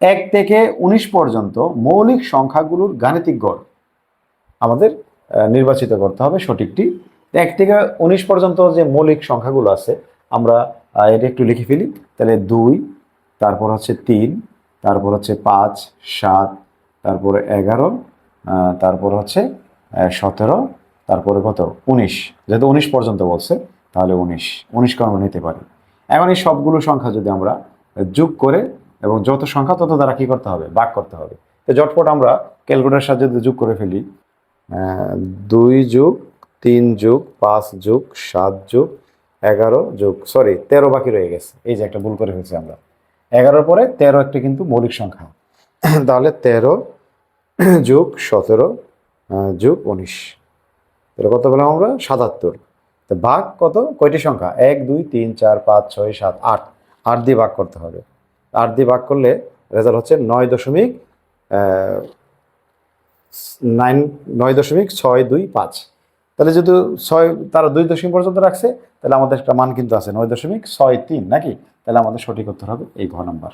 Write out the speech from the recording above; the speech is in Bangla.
এক থেকে উনিশ পর্যন্ত মৌলিক সংখ্যাগুলোর গাণিতিক গড় আমাদের নির্বাচিত করতে হবে সঠিকটি। এক থেকে উনিশ পর্যন্ত যে মৌলিক সংখ্যাগুলো আছে, আমরা এটা একটু লিখে ফেলি। তাহলে দুই, তারপর হচ্ছে তিন, তারপর হচ্ছে পাঁচ, সাত, তারপরে এগারো তারপর হচ্ছে সতেরো, তারপরে কত? উনিশ। যেহেতু উনিশ পর্যন্ত বলছে, তাহলে উনিশ। উনিশকে আমরা নিতে পারি। এখন এই সবগুলো সংখ্যা যদি আমরা যোগ করে এবং যত সংখ্যা তত দ্বারা কি করতে হবে? ভাগ করতে হবে। তো জটপট আমরা ক্যালকুলেটার সাহায্যে যোগ করে ফেলি। দুই যোগ, তিন যোগ, পাঁচ যোগ, সাত যোগ, এগারো যোগ সরি তেরো বাকি রয়ে গেছে। এই যে একটা ভুল করে ফেলছি আমরা। এগারোর পরে তেরো একটা কিন্তু মৌলিক সংখ্যা। তাহলে তেরো যোগ সতেরো যোগ উনিশ। তাহলে কত পেলাম আমরা? সাতাত্তর। তো ভাগ কত? কয়টি সংখ্যা? এক, দুই, তিন, চার, পাঁচ, ছয়, সাত, আট। আট দিয়ে ভাগ করতে হবে। আট দিয়ে ভাগ করলে রেজাল্ট হচ্ছে নয় দশমিক নাইন নয় দশমিক ছয় দুই পাঁচ। তাহলে যেহেতু ছয়, তারা দুই দশমিক পর্যন্ত রাখছে, তাহলে আমাদের একটা মান কিন্তু আছে নয় দশমিক ছয় তিন, নাকি? তাহলে আমাদের সঠিক উত্তর হবে এই ঘ নাম্বার।